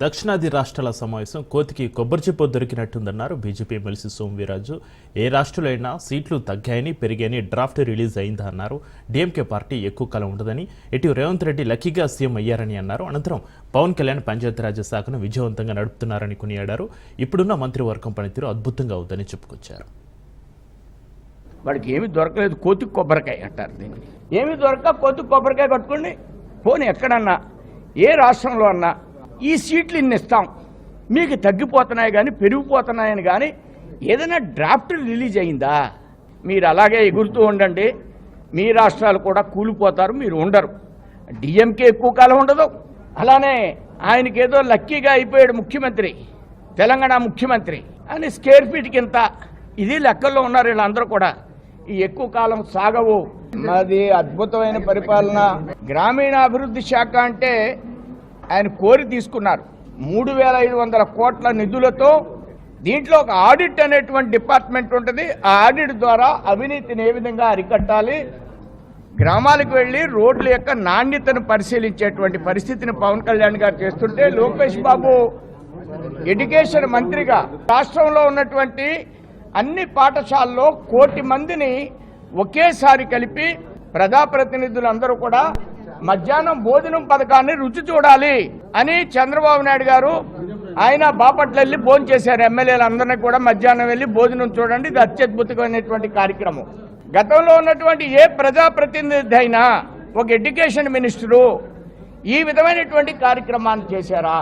దక్షిణాది రాష్ట్రాల సమావేశం కోతికి కొబ్బరి చెప్పు దొరికినట్టుందన్నారు బీజేపీ ఎమ్మెల్సీ సోమవీరాజు ఏ రాష్ట్రంలో అయినా సీట్లు తగ్గాయని పెరిగాయని డ్రాఫ్ట్ రిలీజ్ అయిందా అన్నారు డీఎంకే పార్టీ ఎక్కువ కాలం ఉండదని ఇటు రేవంత్ రెడ్డి లక్కీగా సీఎం అయ్యారని అన్నారు. అనంతరం పవన్ కళ్యాణ్ పంచాయతీరాజ్ శాఖను విజయవంతంగా నడుపుతున్నారని కొనియాడారు. ఇప్పుడున్న మంత్రివర్గం పనితీరు అద్భుతంగా అవుతుందని చెప్పుకొచ్చారు. వాడికి ఏమి దొరకలేదు కోతి కొబ్బరికాయ అంటారు దీన్ని. ఏమి దొరక కోతి కొబ్బరికాయ కట్టుకోండి పోనీ ఎక్కడన్నా ఏ రాష్ట్రంలో అన్నా ఈ సీట్లు ఇన్ని ఇస్తాం. మీకు తగ్గిపోతున్నాయి కానీ పెరిగిపోతున్నాయని కానీ ఏదైనా డ్రాఫ్ట్ రిలీజ్ అయిందా? మీరు అలాగే ఎగురుతూ ఉండండి. మీ రాష్ట్రాలు కూడా కూలిపోతారు మీరు ఉండరు. డిఎంకే ఎక్కువ కాలం ఉండదు. అలానే ఆయనకి ఏదో లక్కీగా అయిపోయాడు ముఖ్యమంత్రి తెలంగాణ ముఖ్యమంత్రి అని స్కేర్ ఫీట్కి ఇంత ఇది లెక్కల్లో ఉన్నారు వీళ్ళందరూ కూడా. ఈ ఎక్కువ కాలం సాగవు. మాది అద్భుతమైన పరిపాలన. గ్రామీణాభివృద్ధి శాఖ అంటే ఆయన కోరి తీసుకున్నారు. మూడు వేల ఐదు వందల కోట్ల నిధులతో దీంట్లో ఒక ఆడిట్ అనేటువంటి డిపార్ట్మెంట్ ఉంటుంది. ఆ ఆడిట్ ద్వారా అవినీతిని ఏ విధంగా అరికట్టాలి గ్రామాలకు వెళ్ళి రోడ్ల యొక్క నాణ్యతను పరిశీలించేటువంటి పరిస్థితిని పవన్ కళ్యాణ్ గారు చేస్తుంటే లోకేష్ బాబు ఎడ్యుకేషన్ మంత్రిగా రాష్ట్రంలో ఉన్నటువంటి అన్ని పాఠశాలల్లో కోటి మందిని ఒకేసారి కలిపి ప్రజాప్రతినిధులందరూ కూడా మధ్యాహ్నం భోజనం పథకాన్ని రుచి చూడాలి అని చంద్రబాబు నాయుడు గారు ఆయన బాపట్ల వెళ్ళి భోజనం చేశారు. ఎమ్మెల్యేలందరినీ కూడా మధ్యాహ్నం వెళ్ళి భోజనం చూడండి. ఇది అత్యద్భుతమైనటువంటి కార్యక్రమం. గతంలో ఉన్నటువంటి ఏ ప్రజాప్రతినిధి అయినా ఒక ఎడ్యుకేషన్ మినిస్టరు ఈ విధమైనటువంటి కార్యక్రమాన్ని చేశారా?